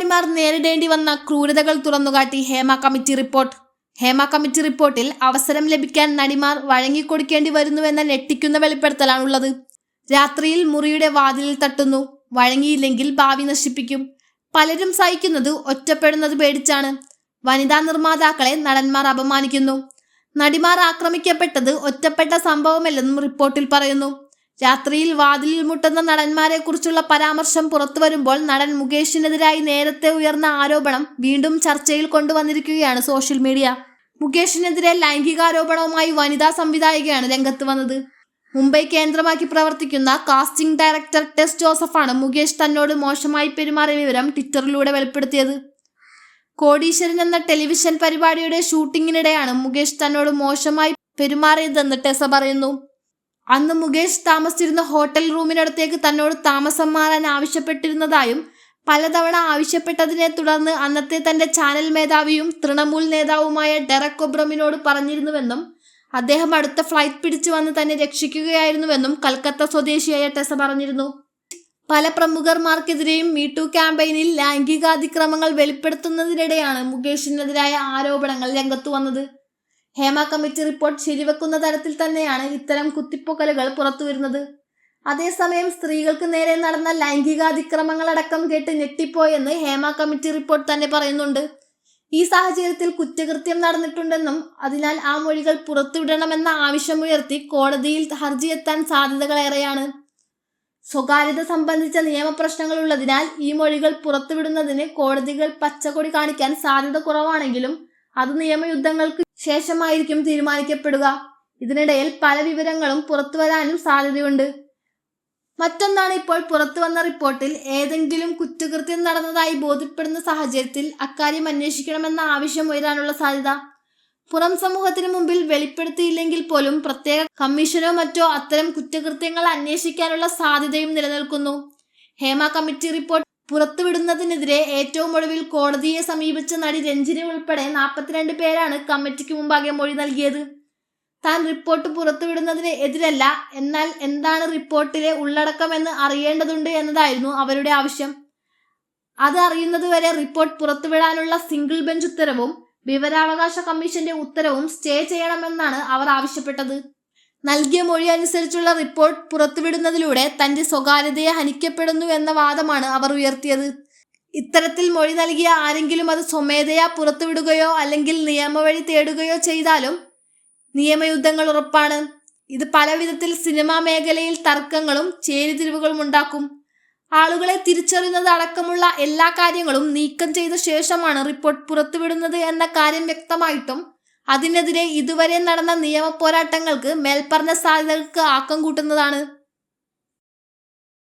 നടിമാർ നേരിടേണ്ടി വന്ന ക്രൂരതകൾ തുറന്നുകാട്ടി Hema committee report. Hema committee റിപ്പോർട്ടിൽ അവസരം ലഭിക്കാൻ നടിമാർ വഴങ്ങിക്കൊടുക്കേണ്ടി വരുന്നുവെന്ന ഞെട്ടിക്കുന്ന വെളിപ്പെടുത്തലാണുള്ളത്. രാത്രിയിൽ മുറിയുടെ വാതിലിൽ തട്ടുന്നു. വഴങ്ങിയില്ലെങ്കിൽ ഭാവി നശിപ്പിക്കും. പലരും സഹിക്കുന്നത് ഒറ്റപ്പെടുന്നത് പേടിച്ചാണ്. വനിതാ നിർമ്മാതാക്കളെ നടന്മാർ അപമാനിക്കുന്നു. നടിമാർ ആക്രമിക്കപ്പെട്ടത് ഒറ്റപ്പെട്ട സംഭവമല്ലെന്നും റിപ്പോർട്ടിൽ പറയുന്നു. രാത്രിയിൽ വാതിലിൽ മുട്ടുന്ന നടന്മാരെ കുറിച്ചുള്ള പരാമർശം പുറത്തു വരുമ്പോൾ നടൻ മുകേഷിനെതിരായി നേരത്തെ ഉയർന്ന ആരോപണം വീണ്ടും ചർച്ചയിൽ കൊണ്ടുവന്നിരിക്കുകയാണ് സോഷ്യൽ മീഡിയ. മുകേഷിനെതിരെ ലൈംഗികാരോപണവുമായി വനിതാ സംവിധായികയാണ് രംഗത്ത് വന്നത്. മുംബൈ കേന്ദ്രമാക്കി പ്രവർത്തിക്കുന്ന കാസ്റ്റിംഗ് ഡയറക്ടർ ടെസ് ജോസഫാണ് മുകേഷ് തന്നോട് മോശമായി പെരുമാറിയ വിവരം ട്വിറ്ററിലൂടെ വെളിപ്പെടുത്തിയത്. കോടീശ്വരൻ എന്ന ടെലിവിഷൻ പരിപാടിയുടെ ഷൂട്ടിങ്ങിനിടെയാണ് മുകേഷ് തന്നോട് മോശമായി പെരുമാറിയതെന്ന് ടെസ പറയുന്നു. അന്ന് മുകേഷ് താമസിച്ചിരുന്ന ഹോട്ടൽ റൂമിനടുത്തേക്ക് തന്നോട് താമസം മാറാൻ ആവശ്യപ്പെട്ടിരുന്നതായും പലതവണ ആവശ്യപ്പെട്ടതിനെ തുടർന്ന് അന്നത്തെ തന്റെ ചാനൽ മേധാവിയും തൃണമൂൽ നേതാവുമായ ഡെറക് ഒബ്രമിനോട് പറഞ്ഞിരുന്നുവെന്നും അദ്ദേഹം അടുത്ത ഫ്ലൈറ്റ് പിടിച്ചു വന്ന് തന്നെ രക്ഷിക്കുകയായിരുന്നുവെന്നും കൽക്കത്ത സ്വദേശിയായ ടെസ പറഞ്ഞിരുന്നു. പല പ്രമുഖർമാർക്കെതിരെയും മീടു ക്യാമ്പയിനിൽ ലൈംഗികാതിക്രമങ്ങൾ വെളിപ്പെടുത്തുന്നതിനിടെയാണ് മുകേഷിനെതിരായ ആരോപണങ്ങൾ രംഗത്തു വന്നത്. ഹേമ കമ്മിറ്റി റിപ്പോർട്ട് ശരിവെക്കുന്ന തരത്തിൽ തന്നെയാണ് ഇത്തരം കുത്തിപ്പൊക്കലുകൾ പുറത്തുവരുന്നത്. അതേസമയം സ്ത്രീകൾക്ക് നേരെ നടന്ന ലൈംഗികാതിക്രമങ്ങളടക്കം കേട്ട് ഞെട്ടിപ്പോയെന്ന് ഹേമ കമ്മിറ്റി റിപ്പോർട്ട് തന്നെ പറയുന്നുണ്ട്. ഈ സാഹചര്യത്തിൽ കുറ്റകൃത്യം നടന്നിട്ടുണ്ടെന്നും അതിനാൽ ആ മൊഴികൾ പുറത്തുവിടണമെന്ന ആവശ്യമുയർത്തി കോടതിയിൽ ഹർജി എത്താൻ സാധ്യതകളേറെയാണ്. സ്വകാര്യത സംബന്ധിച്ച നിയമപ്രശ്നങ്ങൾ ഉള്ളതിനാൽ ഈ മൊഴികൾ പുറത്തുവിടുന്നതിന് കോടതികൾ പച്ചക്കൊടി കാണിക്കാൻ സാധ്യത കുറവാണെങ്കിലും അത് നിയമയുദ്ധങ്ങൾക്ക് ശേഷമായിരിക്കും തീരുമാനിക്കപ്പെടുക. ഇതിനിടയിൽ പല വിവരങ്ങളും പുറത്തു വരാനും സാധ്യതയുണ്ട്. മറ്റൊന്നാണ് ഇപ്പോൾ പുറത്തു വന്ന റിപ്പോർട്ടിൽ ഏതെങ്കിലും കുറ്റകൃത്യം നടന്നതായി ബോധ്യപ്പെടുന്ന സാഹചര്യത്തിൽ അക്കാര്യം അന്വേഷിക്കണമെന്ന ആവശ്യം ഉയരാനുള്ള സാധ്യത. പുറം സമൂഹത്തിന് മുമ്പിൽ വെളിപ്പെടുത്തിയില്ലെങ്കിൽ പോലും പ്രത്യേക കമ്മീഷനോ മറ്റോ അത്തരം കുറ്റകൃത്യങ്ങൾ അന്വേഷിക്കാനുള്ള സാധ്യതയും നിലനിൽക്കുന്നു. ഹേമ കമ്മിറ്റി റിപ്പോർട്ട് പുറത്തുവിടുന്നതിനെതിരെ ഏറ്റവും ഒടുവിൽ കോടതിയെ സമീപിച്ച നടി രഞ്ജിനി ഉൾപ്പെടെ നാൽപ്പത്തിരണ്ട് പേരാണ് കമ്മിറ്റിക്ക് മുമ്പാകെ മൊഴി നൽകിയത്. താൻ റിപ്പോർട്ട് പുറത്തുവിടുന്നതിന് എതിരല്ല എന്നാൽ എന്താണ് റിപ്പോർട്ടിലെ ഉള്ളടക്കമെന്ന് അറിയേണ്ടതുണ്ട് എന്നതായിരുന്നു അവരുടെ ആവശ്യം. അത് അറിയുന്നതുവരെ റിപ്പോർട്ട് പുറത്തുവിടാനുള്ള സിംഗിൾ ബെഞ്ച് ഉത്തരവും വിവരാവകാശ കമ്മീഷന്റെ ഉത്തരവും സ്റ്റേ ചെയ്യണമെന്നാണ് അവർ ആവശ്യപ്പെട്ടത്. നൽകിയ മൊഴി അനുസരിച്ചുള്ള റിപ്പോർട്ട് പുറത്തുവിടുന്നതിലൂടെ തന്റെ സ്വകാര്യതയെ ഹനിക്കപ്പെടുന്നു എന്ന വാദമാണ് അവർ ഉയർത്തിയത്. ഇത്തരത്തിൽ മൊഴി നൽകിയ ആരെങ്കിലും അത് സ്വമേധയാ പുറത്തുവിടുകയോ അല്ലെങ്കിൽ നിയമവഴി തേടുകയോ ചെയ്താലും നിയമയുദ്ധങ്ങൾ ഉറപ്പാണ്. ഇത് പല വിധത്തിൽ സിനിമാ മേഖലയിൽ തർക്കങ്ങളും ചേരിതിരിവുകളും ഉണ്ടാക്കും. ആളുകളെ തിരിച്ചറിയുന്നത് അടക്കമുള്ള എല്ലാ കാര്യങ്ങളും നീക്കം ചെയ്ത ശേഷമാണ് റിപ്പോർട്ട് പുറത്തുവിടുന്നത് എന്ന കാര്യം വ്യക്തമായിട്ടും അതിനെതിരെ ഇതുവരെ നടന്ന നിയമ പോരാട്ടങ്ങൾക്ക് മേൽപ്പറഞ്ഞ സാധ്യതകൾക്ക് ആക്കം കൂട്ടുന്നതാണ്.